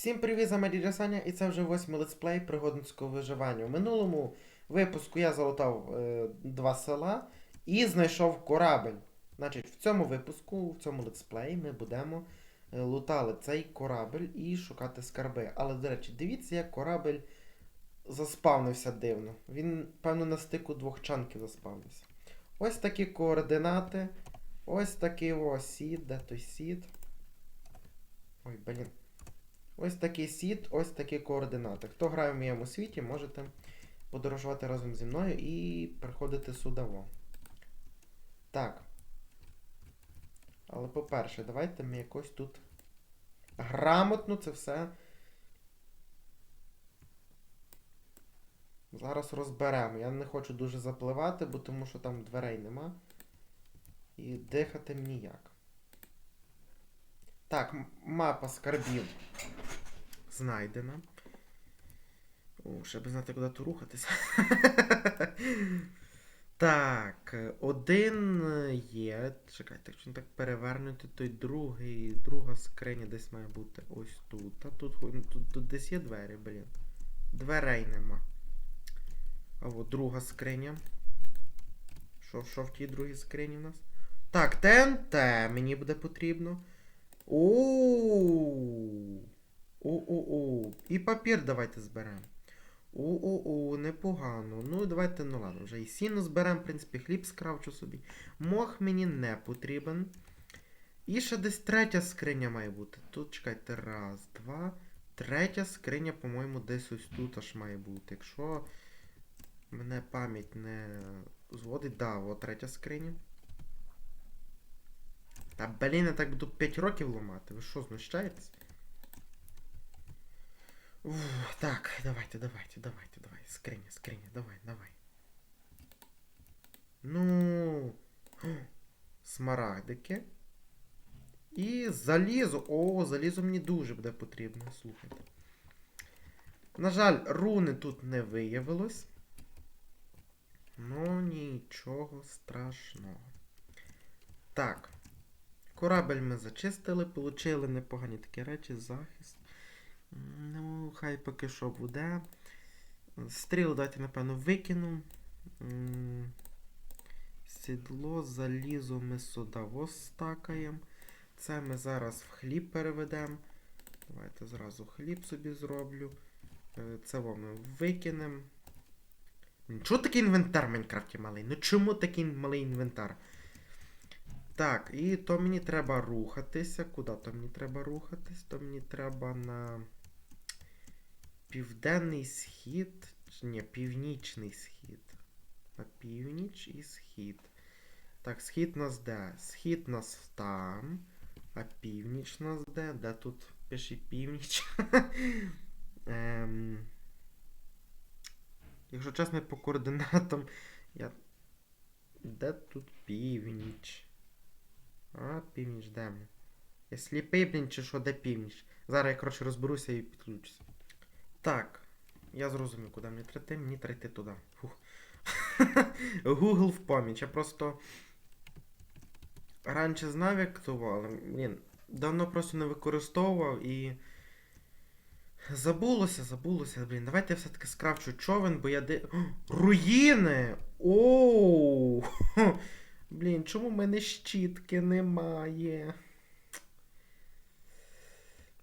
Всім привіт, за Марія Саня, і це вже восьмий летсплей пригодницького виживання. У минулому випуску я залутав е, два села і знайшов корабель. Значить, в цьому випуску, в цьому летсплеї ми будемо е, лутали цей корабель і шукати скарби. Але, до речі, дивіться, як корабель заспавнився дивно. Він, певно, на стику двох чанків заспавнився. Ось такі координати. Ось такий о сід, де той сід. Ой, блін. Ось такий сіт, ось такі координати. Хто грає в моєму світі, можете подорожувати разом зі мною і приходити судаво. Так. Але по-перше, давайте ми якось тут грамотно це все. Зараз розберемо. Я не хочу дуже запливати, бо тому що там дверей нема. І дихати ніяк. Так, мапа скарбів знайдена. Ще би знати, куди тут рухатися. так, один є. Чекайте, якщо не так перевернути, той другий, друга скриня десь має бути ось тут. А тут, тут, тут десь є двері, блін. Дверей нема. А от друга скриня. Що, що в тій другій скрині в нас? Так, ТНТ мені буде потрібно. Оу. У-у-у. І папір давайте зберемо. У-у-у, непогано. Ну, давайте, ну ладно, вже і сіно зберемо, в принципі, хліб скравчу собі. Мох мені не потрібен. І ще десь третя скриня має бути. Тут, чекайте, раз, два. Третя скриня, по-моєму, десь ось тут аж має бути. Якщо мене пам'ять не зводить, да, от третя скриня. Та блін, я так буду 5 років ламати. Ви що, знущаєтесь? Так, давайте, давайте, давайте, давай. Скриня, скриня, давай, давай. Ну. Смарагдики. І залізо. О, залізо мені дуже буде потрібно, слухайте. На жаль, руни тут не виявилось. Ну, нічого страшного. Так. Корабель ми зачистили, получили непогані такі речі, захист. Ну, хай поки що буде. Стріл дайте, напевно, викину. Сідло, залізо ми сюди стакаємо. Це ми зараз в хліб переведемо. Давайте зразу хліб собі зроблю. Е, Це ми викинемо. Чого такий інвентар в Майнкрафті малий? Ну чому такий малий інвентар? Так, і то мені треба рухатися. Куди то мені треба рухатись? То мені треба на південний схід. Чи ні, північний схід. На північ і схід. Так, схід нас де? Схід нас там. А північ нас де? Де тут пише північ? ем... Якщо чесно, по координатам. Я... Де тут північ? А, північ, де ми? Я сліпий, блін, чи що, де північ? Зараз я, коротше, розберуся і підключуся. Так, я зрозумів, куди мені треба йти. Мені треба йти туди. Фух. Google в поміч. Я просто раніше знав, як то, але, блін, давно просто не використовував і. Забулося, забулося, блін. Давайте я все-таки скрафчу човен, бо я де. О, Руїни! Оу! Блін, чому в мене щітки немає?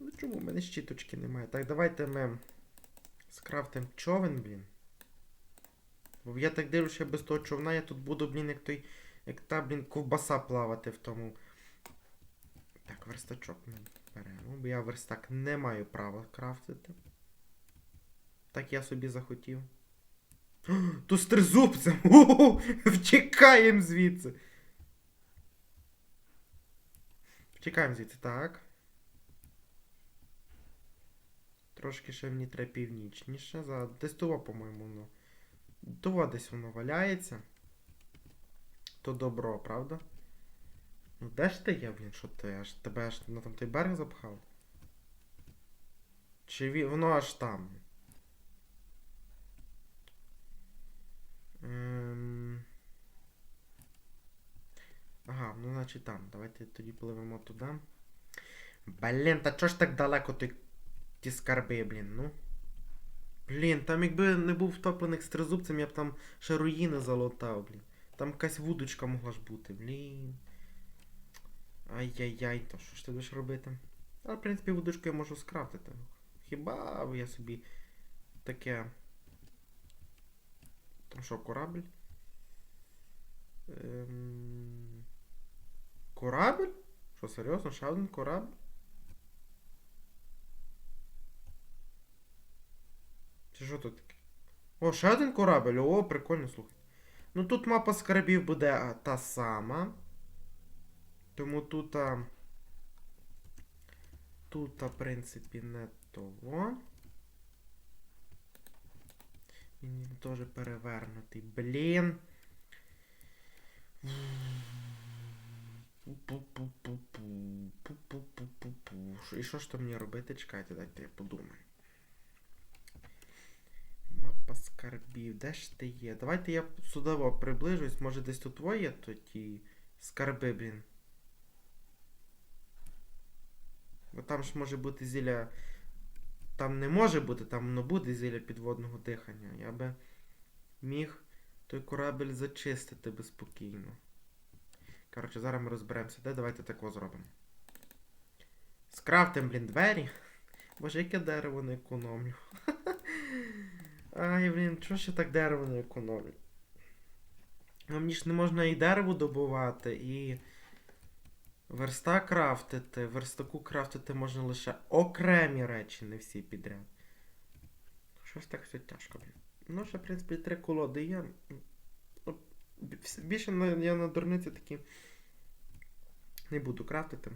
Ну чому в мене щіточки немає? Так, давайте ми скрафтимо човен, блін. Бо я так дивлюся, без того човна я тут буду, блін, як той. Як та, блін, ковбаса плавати в тому. Так, верстачок ми беремо, бо я верстак не маю права крафтити. Так я собі захотів. То з тризубцем! Втікаємо звідси. Втікаємо звідси, так. Трошки ще мені треба північніше. За... Десь того, по-моєму, воно. Того десь воно валяється. То добро, правда? Ну де ж ти є, блін, що ти? Аж тебе аж на там той берег запхав? Чи ві... воно аж там? Ем... Ага, ну значить там. Давайте тоді пливемо туди. Блін, та чого ж так далеко той ті скарби, блін, ну. Блін, там якби не був втоплених з тризубцем, я б там ще руїни залутав, блін. Там якась вудочка могла ж бути, блін. Ай-яй-яй, то що ж ти будеш робити? Але, в принципі, вудочку я можу скрафтити. Хіба я собі таке. Там що, корабль? Ем... Корабль? Що, серйозно? Ще один корабль? Що тут таке? О, ще один корабль. О, прикольно, слухай. Ну тут мапа скарбів буде а, та сама. Тому тут. А... Тут, в принципі, не того. Він теж перевернутий. Блін. І що ж то мені робити? Чекайте, дайте я подумаю. Мапа скарбів. Де ж ти є? Давайте я судово приближусь. Може десь тут твоє то ті скарби, блін. Бо там ж може бути зілля. Там не може бути, там воно буде зілля підводного дихання. Я би міг той корабель зачистити би спокійно. Коротше, зараз ми розберемося, де давайте тако зробимо. Скрафтим, блін, двері. Боже, яке дерево не економлю. Ай, блін, чого ще так дерево не економлю? Ну, мені ж не можна і дерево добувати, і верста крафтити. Верстаку крафтити можна лише окремі речі, не всі підряд. Щось так все тяжко, блін. Ну, ще, в принципі, три колоди є. Більше я на дурниці такі не буду крафтити.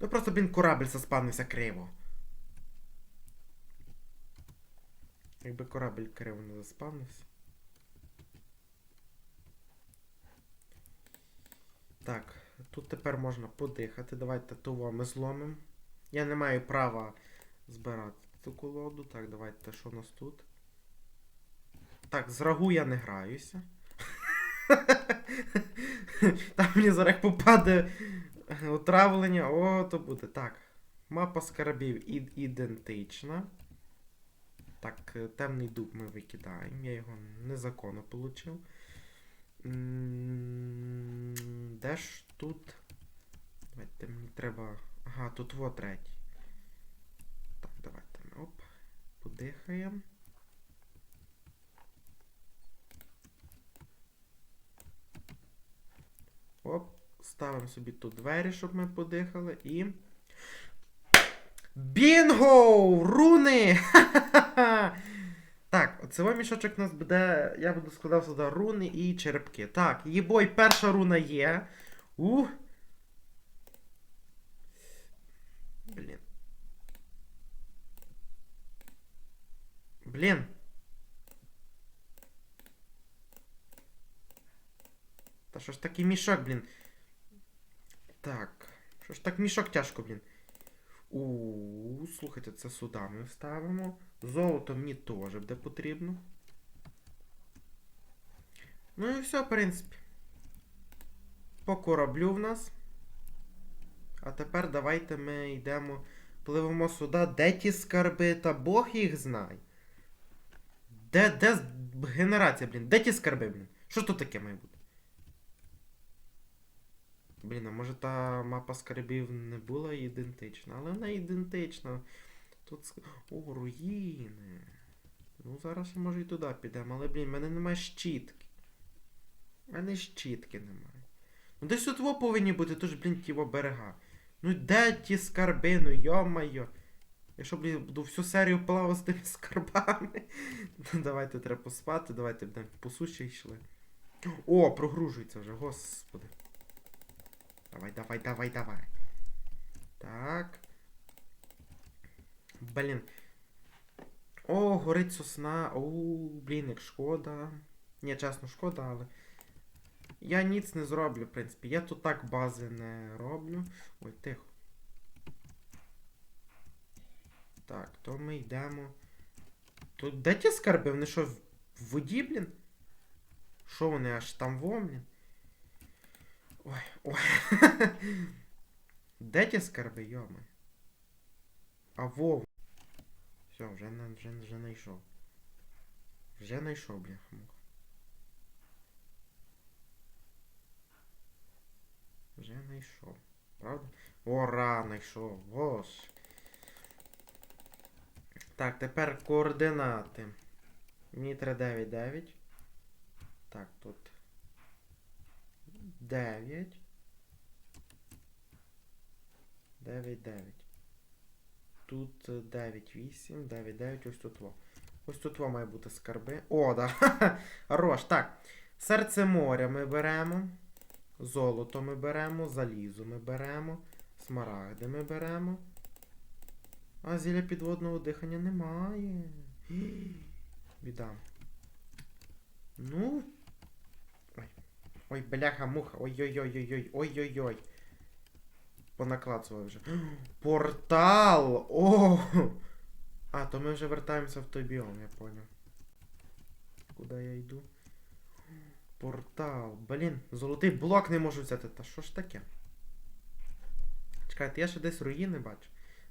Ну просто, блін, корабль заспавнився криво. Якби корабль криво не заспавнився. Так, тут тепер можна подихати. Давайте того ми зломимо. Я не маю права збирати цю колоду. Так, давайте, що у нас тут? Так, з рагу я не граюся. Там мені зараз попаде отравлення, о, то буде. Так. Мапа скарбів ід- ідентична. Так, е, темний дуб ми викидаємо. Я його незаконно получив. Де ж тут? Давайте мені треба. Ага, тут во третій. Так, давайте ми оп. Подихаємо. Оп, ставимо собі тут двері, щоб ми подихали, і. Бінго! Руни! Оцей мішочок у нас буде. Я буду складав сюди руни і черепки. Так, їбой, перша руна є. Ух. Блін. Блін. Та що ж такий мішок, блін? Так. Що ж так мішок тяжко, блін? У, слухайте, це сюди ми вставимо. Золото мені теж буде потрібно. Ну і все, в принципі. По кораблю в нас. А тепер давайте ми йдемо, пливемо сюди, де ті скарби, та Бог їх знає. Де, де генерація, блін? Де ті скарби, блін? Що тут таке має бути? Блін, а може та мапа скарбів не була ідентична, але вона ідентична. Тут О, руїни. Ну, зараз може і туди підемо, але, блін, в мене немає щітки. У мене щітки немає. Ну десь тут во повинні бути, тож, блін, ті берега. Ну де ті скарби, ну йо-майо. Якщо, блін, буду всю серію плавати з тими скарбами. Ну, давайте треба поспати, давайте будемо по суші йшли. О, прогружується вже, господи. Давай, давай, давай, давай. Так. Блін. О, горить сосна. О, блін, як шкода. Ні, чесно, шкода, але. Я ніц не зроблю, в принципі. Я тут так бази не роблю. Ой, тихо. Так, то ми йдемо. Тут де ті скарби? Вони що, в воді, блін? Що вони аж там во? Ой, ой. Де скарби, йоми? А вов. Все, вже, вже, вже знайшов. Вже знайшов, бляха. Вже знайшов. Правда? Ура, знайшов. Боже. Так, тепер координати. Мені треба 9, 9. Так, тут 9. 9, 9. Тут е, 9, 8, 9, 9, ось тут во. Ось тут во має бути скарби. О, да. Хорош. Так. Серце моря ми беремо. Золото ми беремо, залізо ми беремо, смарагди ми беремо. А зілля підводного дихання немає. Біда. Ну. Ой. Бляха, муха. Ой-ой-ой-ой-ой. Ой-ой-ой. Понаклацував вже. Портал! О! А, то ми вже вертаємося в той біом, я поняв. Куди я йду? Портал. Блін, золотий блок не можу взяти. Та що ж таке? Чекайте, я ще десь руїни бачу.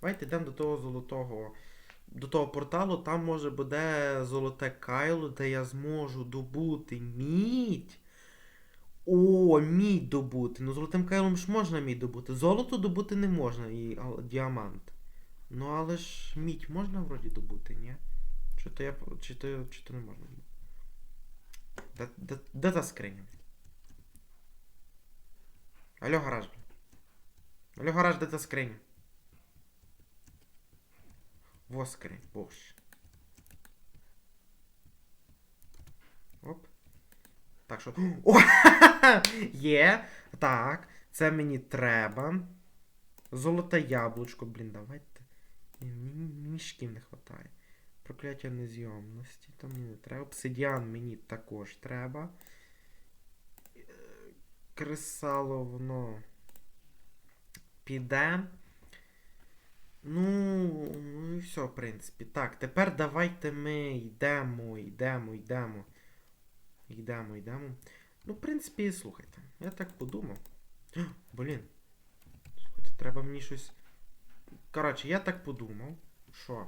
Давайте йдемо до того золотого. До того порталу, там може буде золоте кайло, де я зможу добути мідь. О, мідь добути. Ну золотим кайлом ж можна мідь добути. Золото добути не можна і діамант. Ну але ж мідь можна вроді добути, ні? Чи то я. Чи то, чи то не можна? Де, де, де та скриня? Алло, гараж. Алло, гараж, де та скриня? Во скринь, боже. Оп. Так що. О! Є! Так, це мені треба. Золоте яблучко, блін, давайте. Мені мішків не вистачає. Прокляття незйомності, то мені не треба. Обсидіан мені також треба. Е, Кресало воно піде. Ну, ну і все, в принципі. Так, тепер давайте ми йдемо, йдемо, йдемо. Йдемо, йдемо. Ну, в принципі, слухайте, я так подумав. Блін. Слухайте, треба мені щось. Коротше, я так подумав, що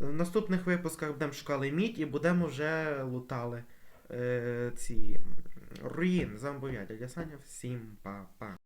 в наступних випусках будемо шукали мідь і будемо вже лутали е, ці руїни, зомбов'ядя. Для Саня, всім па-па.